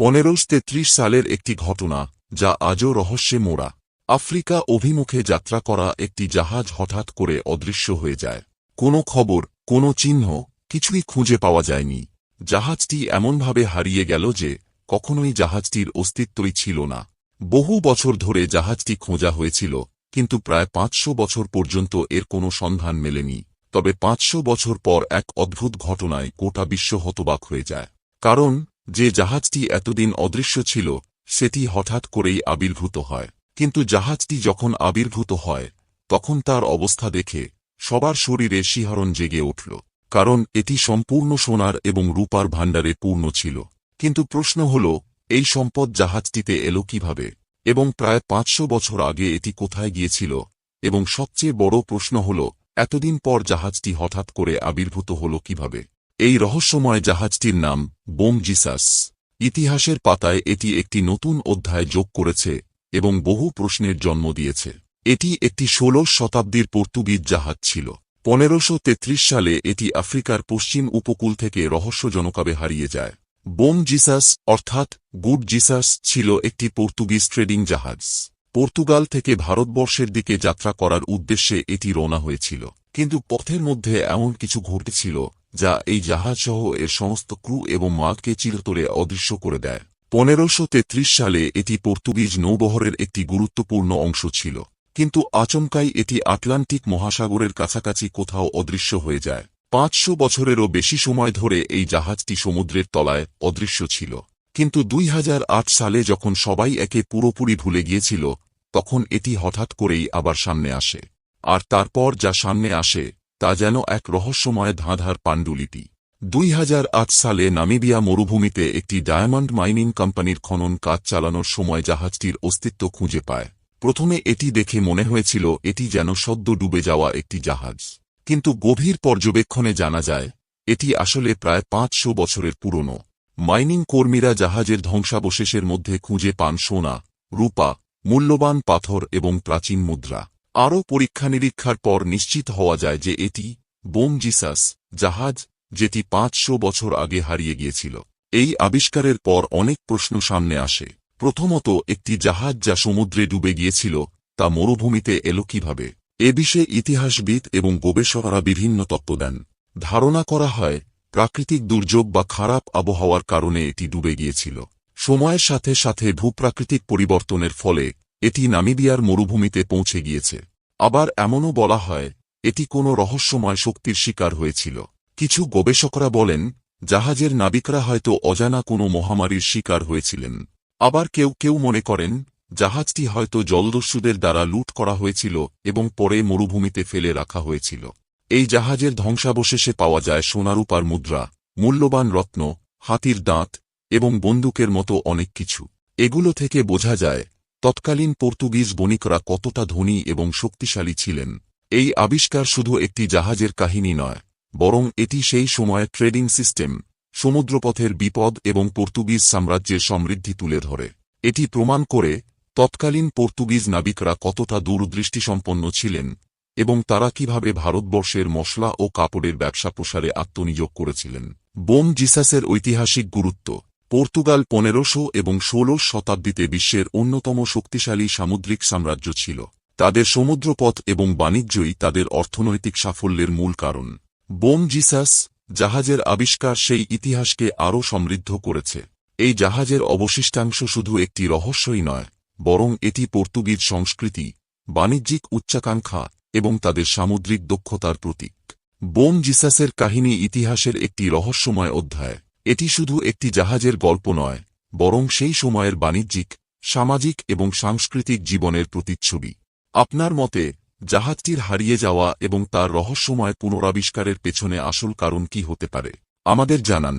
পনেরোশো তেত্রিশ সালের একটি ঘটনা, যা আজও রহস্যে মোড়া। আফ্রিকা অভিমুখে যাত্রা করা একটি জাহাজ হঠাৎ করে অদৃশ্য হয়ে যায়। কোনো খবর, কোনো চিহ্ন, কিছুই খুঁজে পাওয়া যায়নি। জাহাজটি এমনভাবে হারিয়ে গেল যে, কখনোই জাহাজটির অস্তিত্বই ছিল না। বহু বছর ধরে জাহাজটি খোঁজা হয়েছিল, কিন্তু প্রায় পাঁচশো বছর পর্যন্ত এর কোনো সন্ধান মেলেনি। তবে পাঁচশো বছর পর এক অদ্ভুত ঘটনায় গোটা বিশ্ব হতবাক হয়ে যায়। কারণ যে জাহাজটি এতদিন অদৃশ্য ছিল, সেটি হঠাৎ করেই আবির্ভূত হয়। কিন্তু জাহাজটি যখন আবির্ভূত হয়, তখন তার অবস্থা দেখে সবার শরীরে শিহরণ জেগে উঠল, কারণ এটি সম্পূর্ণ সোনার এবং রূপার ভাণ্ডারে পূর্ণ ছিল। কিন্তু প্রশ্ন হল, এই সম্পদ জাহাজটিতে এলো কীভাবে? এবং প্রায় পাঁচশো বছর আগে এটি কোথায় গিয়েছিল? এবং সবচেয়ে বড় প্রশ্ন হল, এতদিন পর জাহাজটি হঠাৎ করে আবির্ভূত হল কীভাবে? এই রহস্যময় জাহাজটির নাম বোম জিসাস। ইতিহাসের পাতায় এটি একটি নতুন অধ্যায় যোগ করেছে এবং বহু প্রশ্নের জন্ম দিয়েছে। এটি একটি ষোলশ শতাব্দীর পর্তুগিজ জাহাজ ছিল। পনেরোশো সালে এটি আফ্রিকার পশ্চিম উপকূল থেকে রহস্যজনকভাবে হারিয়ে যায়। বোম জিসাস অর্থাৎ গুড জিসাস ছিল একটি পর্তুগিজ ট্রেডিং জাহাজ। পর্তুগাল থেকে ভারতবর্ষের দিকে যাত্রা করার উদ্দেশ্যে এটি রওনা হয়েছিল। কিন্তু পথের মধ্যে এমন কিছু ঘটেছিল যা এই জাহাজসহ এর সমস্ত ক্রু এবং মালকে চিরতরে অদৃশ্য করে দেয়। পনেরোশো সালে এটি পর্তুগিজ নৌবহরের একটি গুরুত্বপূর্ণ অংশ ছিল। কিন্তু আচমকাই এটি আটলান্টিক মহাসাগরের কাছাকাছি কোথাও অদৃশ্য হয়ে যায়। পাঁচশো বছরেরও বেশি সময় ধরে এই জাহাজটি সমুদ্রের তলায় অদৃশ্য ছিল। কিন্তু দুই হাজার আট সালে যখন সবাই একে পুরোপুরি ভুলে গিয়েছিল, তখন এটি হঠাৎ করেই আবার সামনে আসে। আর তারপর যা সামনে আসে তা যেন এক রহস্যময় ধাঁধার পাণ্ডুলিপি। দুই সালে নামিবিয়া মরুভূমিতে একটি ডায়মন্ড মাইনিং কোম্পানির খনন কাজ চালানোর সময় জাহাজটির অস্তিত্ব খুঁজে পায়। প্রথমে এটি দেখে মনে হয়েছিল এটি যেন সদ্য ডুবে যাওয়া একটি জাহাজ। কিন্তু গভীর পর্যবেক্ষণে জানা যায়, এটি আসলে প্রায় পাঁচশো বছরের পুরনো। মাইনিং কর্মীরা জাহাজের ধ্বংসাবশেষের মধ্যে খুঁজে পান সোনা, রূপা, মূল্যবান পাথর এবং প্রাচীন মুদ্রা। আরও পরীক্ষা নিরীক্ষার পর নিশ্চিত হওয়া যায় যে এটি বোম জিসাস জাহাজ যেটি পাঁচশো বছর আগে হারিয়ে গিয়েছিল। এই আবিষ্কারের পর অনেক প্রশ্ন সামনে আসে। প্রথমত, একটি জাহাজ যা সমুদ্রে ডুবে গিয়েছিল, তা মরুভূমিতে এলো কীভাবে? এ বিষয়ে ইতিহাসবিদ এবং গবেষকরা বিভিন্ন তত্ত্ব দেন। ধারণা করা হয়, প্রাকৃতিক দুর্যোগ বা খারাপ আবহাওয়ার কারণে এটি ডুবে গিয়েছিল। সময়ের সাথে সাথে ভূপ্রাকৃতিক পরিবর্তনের ফলে এটি নামিবিয়ার মরুভূমিতে পৌঁছে গিয়েছে। আবার এমনও বলা হয়, এটি কোনো রহস্যময় শক্তির শিকার হয়েছিল। কিছু গবেষকরা বলেন, জাহাজের নাবিকরা হয়তো অজানা কোনো মহামারীর শিকার হয়েছিলেন। আবার কেউ কেউ মনে করেন, জাহাজটি হয়তো জলদস্যুদের দ্বারা লুট করা হয়েছিল এবং পরে মরুভূমিতে ফেলে রাখা হয়েছিল। এই জাহাজের ধ্বংসাবশেষে পাওয়া যায় সোনারূপার মুদ্রা, মূল্যবান রত্ন, হাতির দাঁত এবং বন্দুকের মতো অনেক কিছু। এগুলো থেকে বোঝা যায় তৎকালীন পর্তুগিজ বণিকরা কতটা ধনী এবং শক্তিশালী ছিলেন, এই আবিষ্কার শুধু একটি জাহাজের কাহিনী নয়, বরং এটি সেই সময়ের ট্রেডিং সিস্টেম, সমুদ্রপথের বিপদ এবং পর্তুগিজ সাম্রাজ্যের সমৃদ্ধি তুলে ধরে। এটি প্রমাণ করে তৎকালীন পর্তুগিজ নাবিকরা কতটা দূরদৃষ্টিসম্পন্ন ছিলেন এবং তারা কীভাবে ভারতবর্ষের মশলা ও কাপড়ের ব্যবসা প্রসারে আত্মনিয়োগ করেছিলেন। বোম জিসাসের ঐতিহাসিক গুরুত্ব পর্তুগাল পনেরোশো এবং ষোলশ শতাব্দীতে বিশ্বের অন্যতম শক্তিশালী সামুদ্রিক সাম্রাজ্য ছিল। তাদের সমুদ্রপথ এবং বাণিজ্যই তাদের অর্থনৈতিক সাফল্যের মূল কারণ। বোম জিসাস জাহাজের আবিষ্কার সেই ইতিহাসকে আরও সমৃদ্ধ করেছে। এই জাহাজের অবশিষ্টাংশ শুধু একটি রহস্যই নয়, বরং এটি পর্তুগিজ সংস্কৃতি, বাণিজ্যিক উচ্চাকাঙ্ক্ষা এবং তাদের সামুদ্রিক দক্ষতার প্রতীক। বোম জিসাসের কাহিনী ইতিহাসের একটি রহস্যময় অধ্যায়। এটি শুধু একটি জাহাজের গল্প নয়, বরং সেই সময়ের বাণিজ্যিক, সামাজিক এবং সাংস্কৃতিক জীবনের প্রতিচ্ছবি। আপনার মতে, জাহাজটির হারিয়ে যাওয়া এবং তার রহস্যময় পুনরাবিষ্কারের পেছনে আসল কারণ কি হতে পারে? আমাদের জানান।